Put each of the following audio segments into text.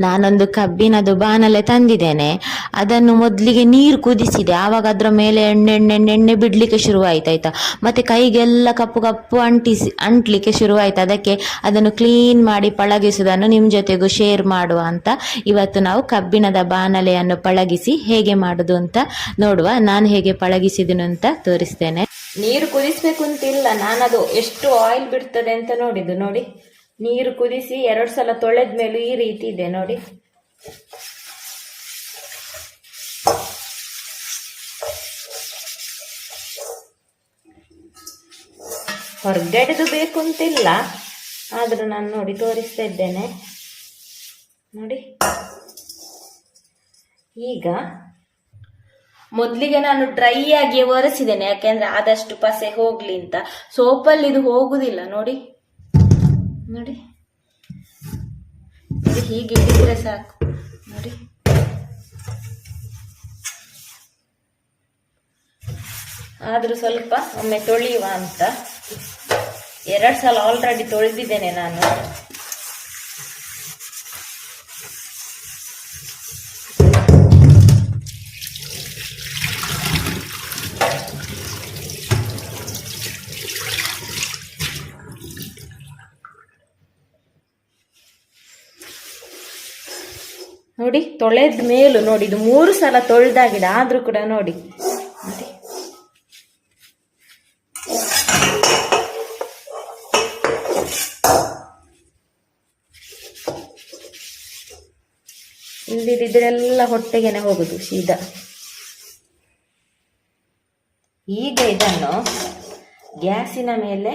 ನಾನೊಂದು ಕಬ್ಬಿನದು ಬಾಣಲೆ ತಂದಿದ್ದೇನೆ. ಅದನ್ನು ಮೊದಲಿಗೆ ನೀರು ಕುದಿಸಿದೆ. ಆವಾಗ ಅದರ ಮೇಲೆ ಎಣ್ಣೆ ಎಣ್ಣೆ ಎಣ್ಣೆ ಎಣ್ಣೆ ಬಿಡ್ಲಿಕ್ಕೆ ಶುರುವಾಯ್ತು ಮತ್ತೆ ಕೈಗೆಲ್ಲ ಕಪ್ಪು ಕಪ್ಪು ಅಂಟಿಸಿ, ಅಂಟ್ಲಿಕ್ಕೆ ಶುರುವಾಯಿತು. ಅದಕ್ಕೆ ಅದನ್ನು ಕ್ಲೀನ್ ಮಾಡಿ ಪಳಗಿಸುವುದನ್ನು ನಿಮ್ಮ ಜೊತೆಗೂ ಶೇರ್ ಮಾಡುವ ಅಂತ ಇವತ್ತು ನಾವು ಕಬ್ಬಿಣದ ಬಾಣಲೆಯನ್ನು ಪಳಗಿಸಿ ಹೇಗೆ ಮಾಡುದು ಅಂತ ನೋಡುವ. ನಾನು ಹೇಗೆ ಪಳಗಿಸಿದನು ಅಂತ ತೋರಿಸ್ತೇನೆ. ನೀರು ಕುದಿಸ್ಬೇಕು ಅಂತಿಲ್ಲ. ನಾನದು ಎಷ್ಟು ಆಯಿಲ್ ಬಿಡ್ತದೆ ಅಂತ ನೋಡಿದ್ದು, ನೋಡಿ. ನೀರು ಕುದಿಸಿ ಎರಡು ಸಲ ತೊಳೆದ ಮೇಲೂ ಈ ರೀತಿ ಇದೆ ನೋಡಿ. ಹೊರಗಡೆದು ಬೇಕು ಅಂತಿಲ್ಲ ಆದರೂ ನಾನು ನೋಡಿ ತೋರಿಸ್ತಾ ಇದ್ದೇನೆ. ನೋಡಿ. ಈಗ ಮೊದಲಿಗೆ ನಾನು ಡ್ರೈ ಆಗಿ ಒರೆಸಿದ್ದೇನೆ, ಯಾಕೆಂದ್ರೆ ಆದಷ್ಟು ಪಸೆ ಹೋಗ್ಲಿ ಅಂತ. ಸೋಪಲ್ಲಿ ಇದು ಹೋಗುದಿಲ್ಲ, ನೋಡಿ. ನೋಡಿ. ಇದು ಹೀಗೆ ಇಟ್ಟಿದ್ರೆ ಸಾಕು. ನೋಡಿ. ಆದರೂ ಸ್ವಲ್ಪ ಒಮ್ಮೆ ತೊಳೆಯುವ ಅಂತ. ಎರಡು ಸಲ ಆಲ್ರೆಡಿ ತೊಳೆದಿದ್ದೇನೆ ನಾನು. ನೋಡಿ, ತೊಳೆದ ಮೇಲೂ ನೋಡಿ, ಇದು ಮೂರು ಸಲ ತೊಳೆದಾಗಿದೆ, ಆದ್ರೂ ಕೂಡ ನೋಡಿ. ಇಲ್ಲಿದ್ರೆಲ್ಲ ಹೊಟ್ಟೆಗೆನೆ ಹೋಗುದು ಸೀದಾ ಈಗ ಇದನ್ನು ಗ್ಯಾಸಿನ ಮೇಲೆ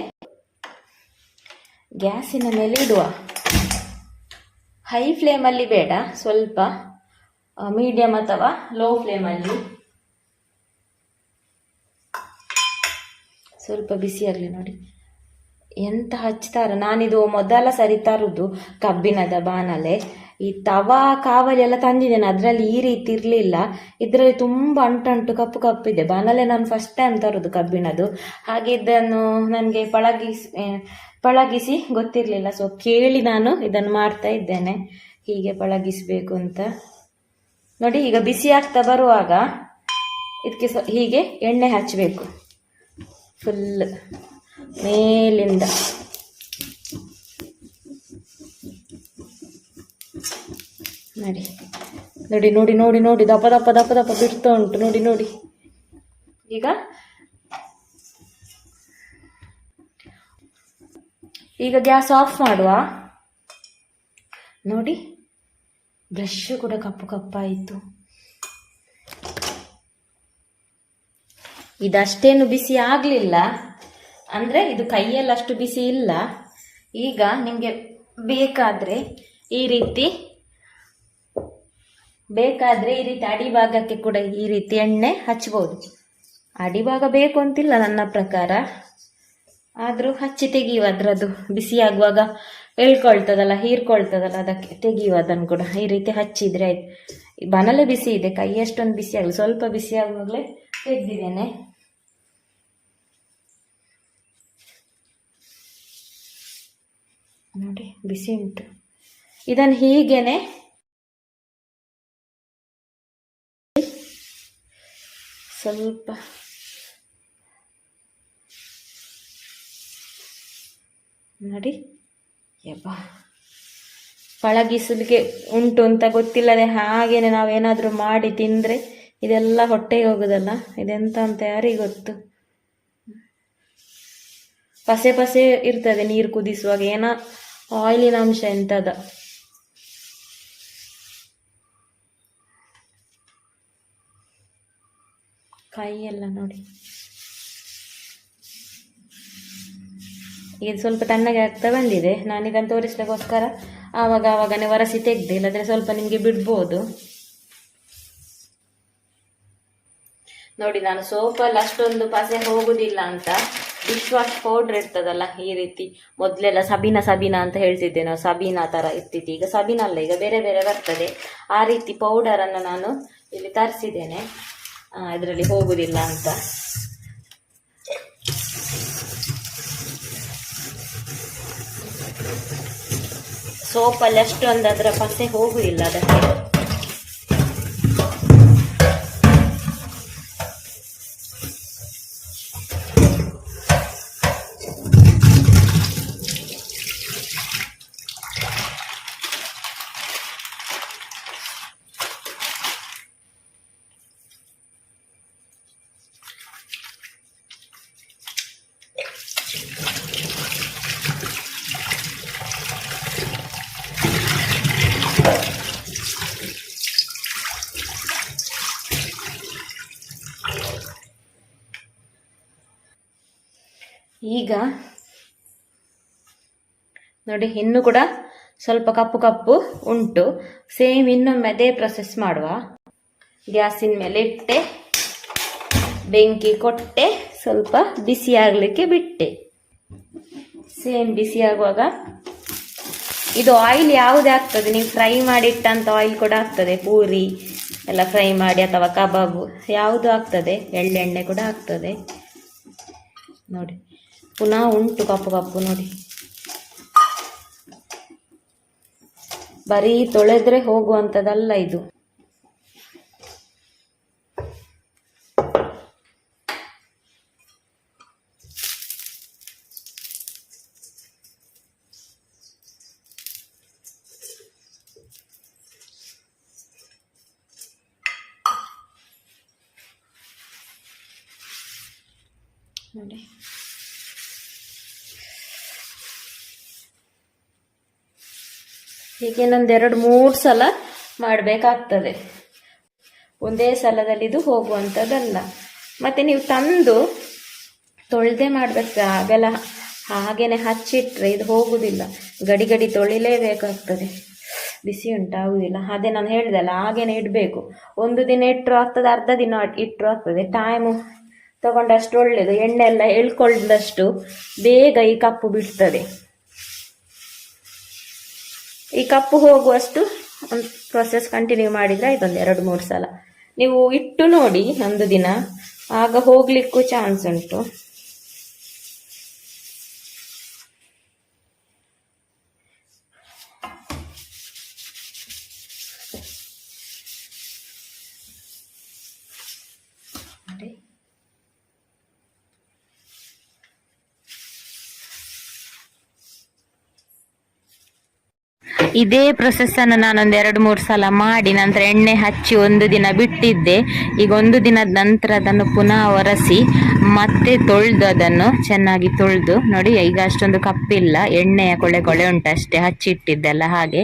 ಗ್ಯಾಸಿನ ಮೇಲೆ ಇಡುವ. ಹೈ ಫ್ಲೇಮಲ್ಲಿ ಬೇಡ, ಸ್ವಲ್ಪ ಮೀಡಿಯಂ ಅಥವಾ ಲೋ ಫ್ಲೇಮಲ್ಲಿ ಸ್ವಲ್ಪ ಬಿಸಿ ಆಗಲಿ ನೋಡಿ. ಎಂತ ಹಚ್ತಾರ ನಾನಿದು ಮೊದಲ ಸರಿ ತರುದು ಕಬ್ಬಿಣದ ಬಾಣಲೆ. ಈ ತವಾ, ಕಾವಲಿ ಎಲ್ಲ ತಂದಿದ್ದೇನೆ. ಅದರಲ್ಲಿ ಈ ರೀತಿ ಇರಲಿಲ್ಲ. ಇದರಲ್ಲಿ ತುಂಬ ಅಂಟಂಟು, ಕಪ್ಪು ಕಪ್ಪಿದೆ. ಬಾನಲ್ಲೇ ನಾನು ಫಸ್ಟ್ ಟೈಮ್ ತರೋದು ಕಬ್ಬಿಣದು ಹಾಗೆ ಇದನ್ನು ನನಗೆ ಪಳಗಿಸಿ ಪಳಗಿಸಿ ಗೊತ್ತಿರಲಿಲ್ಲ. ಸೊ ಕೇಳಿ ನಾನು ಇದನ್ನು ಮಾಡ್ತಾ ಇದ್ದೇನೆ. ಹೀಗೆ ಪಳಗಿಸಬೇಕು ಅಂತ. ನೋಡಿ, ಈಗ ಬಿಸಿ ಆಗ್ತಾ ಬರುವಾಗ ಇದಕ್ಕೆ ಹೀಗೆ ಎಣ್ಣೆ ಹಚ್ಚಬೇಕು ಫುಲ್ ಮೇಲಿಂದ. ನೋಡಿ. ನೋಡಿ ನೋಡಿ ನೋಡಿ ನೋಡಿ, ದಪ್ಪ ದಪ್ಪ ದಪ್ಪ ದಪ್ಪ ಬಿಡ್ತಾ ಉಂಟು. ನೋಡಿ ನೋಡಿ. ಈಗ? ಈಗ ಗ್ಯಾಸ್ ಆಫ್ ಮಾಡುವ. ನೋಡಿ. ಬ್ರಷ್ ಕೂಡ ಕಪ್ಪು, ಕಪ್ಪಾಯಿತು. ಇದಷ್ಟೇನು ಬಿಸಿ ಆಗಲಿಲ್ಲ. ಅಂದರೆ ಇದು ಕೈಯಲ್ಲಿ ಅಷ್ಟು ಬಿಸಿ ಇಲ್ಲ. ಈಗ ನಿಮಗೆ ಬೇಕಾದರೆ ಈ ರೀತಿ ಬೇಕಾದರೆ ಈ ರೀತಿ ಅಡಿಭಾಗಕ್ಕೆ ಕೂಡ ಈ ರೀತಿ ಎಣ್ಣೆ ಹಚ್ಬೋದು. ಅಡಿಭಾಗ ಬೇಕು ಅಂತಿಲ್ಲ ನನ್ನ ಪ್ರಕಾರ. ಆದರೂ ಹಚ್ಚಿ ತೆಗೆಯುವ ಅದರದ್ದು ಬಿಸಿ ಆಗುವಾಗ ಎಳ್ಕೊಳ್ತದಲ್ಲ ಹೀರ್ಕೊಳ್ತದಲ್ಲ, ಅದಕ್ಕೆ ತೆಗೆಯುವ ಅದನ್ನು ಕೂಡ ಈ ರೀತಿ ಹಚ್ಚಿದ್ರೆ ಆಯ್ತು. ಬನಲೆ ಬಿಸಿ ಇದೆ, ಕೈ ಅಷ್ಟೊಂದು ಬಿಸಿ ಆಗಲಿ, ಸ್ವಲ್ಪ ಬಿಸಿ ಆಗುವಾಗಲೇ ತೆಗೆದಿದ್ದೇನೆ. ನೋಡಿ, ಬಿಸಿ ಉಂಟು. ಇದನ್ನು ಹೀಗೇನೆ ಸ್ವಲ್ಪ ನೋಡಿ. ಯಬ್ಬಾ. ಪಳಗಿಸಲಿಕ್ಕೆ ಉಂಟು ಅಂತ ಗೊತ್ತಿಲ್ಲದೆ ಹಾಗೇನೆ ನಾವೇನಾದರೂ ಮಾಡಿ ತಿಂದರೆ ಇದೆಲ್ಲ ಹೊಟ್ಟೆಗೆ ಹೋಗೋದಲ್ಲ? ಇದೆಂತ ಅಂತ ಯಾರಿಗೆ ಗೊತ್ತು. ಪಸೆ ಪಸೆ ಇರ್ತದೆ ನೀರು ಕುದಿಸುವಾಗ. ಏನೋ? ಆಯಿಲಿನ ಅಂಶ ಎಂತದ ಎಲ್ಲ ನೋಡಿ. ಇದು ಸ್ವಲ್ಪ ತಣ್ಣಗೆ ಆಗ್ತಾ ಬಂದಿದೆ. ನಾನು ಇದನ್ನು ತೋರಿಸ್ಲಿಕ್ಕೋಸ್ಕರ ಆವಾಗ ಆವಾಗನೇ ಒರೆಸಿ ತೆಗ್ದೆ, ಇಲ್ಲದ್ರೆ ಸ್ವಲ್ಪ ನಿಮಗೆ ಬಿಡ್ಬೋದು. ನೋಡಿ, ನಾನು ಸೋಪಲ್ಲಿ ಅಷ್ಟೊಂದು ಪಸೆ ಹೋಗುದಿಲ್ಲ ಅಂತ. ಡಿಶ್ ವಾಶ್ ಪೌಡ್ರ್ ಇರ್ತದಲ್ಲ, ಈ ರೀತಿ. ಮೊದಲೆಲ್ಲ ಸಬೀನಾ ಸಬೀನಾ ಅಂತ ಹೇಳ್ತಿದ್ದೆ ನಾವು, ಸಬೀನಾ ಥರ ಇರ್ತಿತ್ತು. ಈಗ ಸಬೀನಲ್ಲ ಈಗ ಬೇರೆ ಬೇರೆ ಬರ್ತದೆ. ಆ ರೀತಿ ಪೌಡರನ್ನು ನಾನು ಇಲ್ಲಿ ತರಿಸಿದ್ದೇನೆ. ಇದರಲ್ಲಿ ಹೋಗುವುದಿಲ್ಲ ಅಂತ. ಸೋಪಲ್ಲಿ ಅಷ್ಟೊಂದು ಅದರ ಪಸೆ ಹೋಗುದಿಲ್ಲ ಅದಕ್ಕೆ. ಈಗ ನೋಡಿ, ಇನ್ನು ಕೂಡ ಸ್ವಲ್ಪ ಕಪ್ಪು ಕಪ್ಪು ಉಂಟು. ಸೇಮ್ ಇನ್ನೊಮ್ಮೆ ಅದೇ ಪ್ರೊಸೆಸ್ ಮಾಡುವ. ಗ್ಯಾಸಿನ ಮೇಲೆ ಇಟ್ಟೆ. ಬೆಂಕಿ ಕೊಟ್ಟೆ. ಸ್ವಲ್ಪ ಬಿಸಿ ಆಗಲಿಕ್ಕೆ ಬಿಟ್ಟೆ. ಸೇಮ್ ಬಿಸಿ ಆಗುವಾಗ ಇದು ಆಯಿಲ್ ಯಾವುದೇ ಆಗ್ತದೆ? ನೀವು ಫ್ರೈ ಮಾಡಿಟ್ಟಂತ ಆಯಿಲ್ ಕೂಡ ಆಗ್ತದೆ. ಪೂರಿ ಎಲ್ಲ ಫ್ರೈ ಮಾಡಿ ಅಥವಾ ಕಬಾಬು ಯಾವುದು ಆಗ್ತದೆ? ಎಳ್ಳೆಣ್ಣೆ ಕೂಡ ಆಗ್ತದೆ. ನೋಡಿ. ಪುನಃ ಉಂಟು ಕಪ್ಪು ಕಪ್ಪು ನೋಡಿ. ಬರೀ ತೊಳೆದ್ರೆ ಹೋಗುವಂಥದ್ದಲ್ಲ ಇದು. ನೋಡಿ. ಹೀಗೆ ಇನ್ನೊಂದು ಎರಡು ಮೂರು ಸಲ ಮಾಡಬೇಕಾಗ್ತದೆ. ಒಂದೇ ಸಲದಲ್ಲಿ ಇದು ಹೋಗುವಂಥದ್ದಲ್ಲ ಮತ್ತು ನೀವು ತಂದು ತೊಳೆದೇ ಮಾಡಬೇಕು ಆಗಲ್ಲ. ಹಾಗೇನೆ ಹಚ್ಚಿಟ್ರೆ ಇದು ಹೋಗುವುದಿಲ್ಲ ಗಡಿ ಗಡಿ ತೊಳಿಲೇಬೇಕಾಗ್ತದೆ. ಬಿಸಿ ಉಂಟಾಗುವುದಿಲ್ಲ ಅದೇ ನಾನು ಹೇಳಿದಲ್ಲ, ಹಾಗೇನೆ ಇಡಬೇಕು. ಒಂದು ದಿನ ಇಟ್ಟರು ಆಗ್ತದೆ, ಅರ್ಧ ದಿನ ಇಟ್ಟರು ಆಗ್ತದೆ. ಟೈಮು ತಗೊಂಡಷ್ಟು ಒಳ್ಳೆಯದು ಎಣ್ಣೆ ಎಲ್ಲ ಎಳ್ಕೊಂಡಷ್ಟು ಬೇಗ ಈ ಕಪ್ಪು ಬಿಡ್ತದೆ ಈ ಕಪ್ಪು ಹೋಗುವಷ್ಟು ಒಂದು ಪ್ರೊಸೆಸ್ ಕಂಟಿನ್ಯೂ ಮಾಡಿದರೆ ಇದೊಂದು ಎರಡು, ಮೂರು ಸಲ. ನೀವು ಇಟ್ಟು ನೋಡಿ ಒಂದು ದಿನ. ಆಗ ಹೋಗಲಿಕ್ಕೂ ಚಾನ್ಸ್ ಉಂಟು. ಇದೇ ಪ್ರೊಸೆಸ್ ಅನ್ನು ನಾನೊಂದು ಎರಡು ಮೂರು ಸಲ ಮಾಡಿ ನಂತರ ಎಣ್ಣೆ ಹಚ್ಚಿ ಒಂದು ದಿನ ಬಿಟ್ಟಿದ್ದೆ. ಈಗ ಒಂದು ದಿನದ ನಂತರ ಅದನ್ನು ಪುನಃ ಒರೆಸಿ ಮತ್ತೆ ತೊಳೆದು ಅದನ್ನು ಚೆನ್ನಾಗಿ ತೊಳೆದು ನೋಡಿ, ಈಗ ಅಷ್ಟೊಂದು ಕಪ್ಪಿಲ್ಲ. ಎಣ್ಣೆಯ ಕೊಳೆ ಕೊಳೆ ಉಂಟು ಅಷ್ಟೇ, ಹಚ್ಚಿಟ್ಟಿದ್ದೆಲ್ಲ ಹಾಗೆ.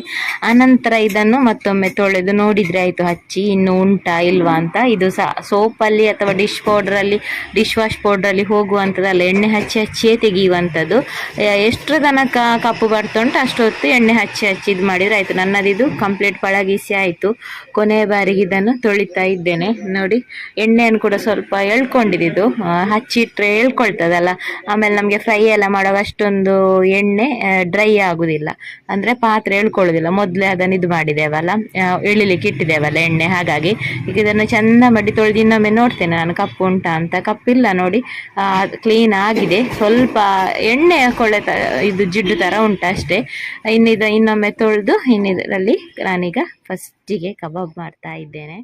ಆನಂತರ ಇದನ್ನು ಮತ್ತೊಮ್ಮೆ ತೊಳೆದು ನೋಡಿದ್ರೆ ಆಯ್ತು, ಹಚ್ಚಿ ಇನ್ನು ಉಂಟಾ ಇಲ್ವಾ ಅಂತ. ಇದು ಸಹ ಸೋಪಲ್ಲಿ ಅಥವಾ ಡಿಶ್ ಪೌಡ್ರಲ್ಲಿ, ಡಿಶ್ ವಾಶ್ ಪೌಡ್ರಲ್ಲಿ ಹೋಗುವಂಥದ್ದಲ್ಲ, ಎಣ್ಣೆ ಹಚ್ಚಿ ಹಚ್ಚಿಯೇ ತೆಗೆಯುವಂಥದ್ದು. ಎಷ್ಟು ತನಕ ಕಪ್ಪು ಬರ್ತಾ ಉಂಟು ಅಷ್ಟೊತ್ತು ಎಣ್ಣೆ ಹಚ್ಚಿ ಹಚ್ಚಿ ಇದು ಮಾಡಿದ್ರೆ ಆಯ್ತು. ನನ್ನದಿದು ಕಂಪ್ಲೀಟ್ ಪಳಗಿಸಿ ಆಯಿತು. ಕೊನೆಯ ಬಾರಿಗೆ ಇದನ್ನು ತೊಳಿತಾ ಇದ್ದೇನೆ. ನೋಡಿ, ಎಣ್ಣೆಯನ್ನು ಕೂಡ ಸ್ವಲ್ಪ ಎಳ್ಕೊಂಡಿದ್ದು ಹಚ್ಚಿಟ್ರೆ ಎಳ್ಕೊಳ್ತದಲ್ಲ. ಆಮೇಲೆ ನಮಗೆ ಫ್ರೈ ಎಲ್ಲ ಅಷ್ಟೊಂದು ಎಣ್ಣೆ ಡ್ರೈ ಆಗುದಿಲ್ಲ. ಅಂದ್ರೆ ಪಾತ್ರೆ ಎಳ್ಕೊಳ್ಳೋದಿಲ್ಲ. ಮೊದಲೇ ಅದನ್ನು ಇದು ಮಾಡಿದ್ದೇವಲ್ಲ ಎಳಿಲಿಕ್ಕೆ ಇಟ್ಟಿದ್ದೇವಲ್ಲ ಎಣ್ಣೆ. ಹಾಗಾಗಿ ಈಗ ಇದನ್ನು ಚಂದ ಮಾಡಿ ತೊಳೆದು ಇನ್ನೊಮ್ಮೆ ನೋಡ್ತೇನೆ ನಾನು ಕಪ್ಪು ಉಂಟಾ ಅಂತ. ಕಪ್ಪಿಲ್ಲ ನೋಡಿ. ಕ್ಲೀನ್ ಆಗಿದೆ. ಸ್ವಲ್ಪ ಎಣ್ಣೆ ಕೊಳೆ ಇದು ಜಿಡ್ಡು ಥರ ಉಂಟು ಅಷ್ಟೇ. ಇನ್ನಿದು ಇನ್ನೊಮ್ಮೆ ತೊಳೆದು ಇನ್ನಿದರಲ್ಲಿ ನಾನೀಗ ಫಸ್ಟಿಗೆ ಕಬಾಬ್ ಮಾಡ್ತಾ ಇದ್ದೇನೆ.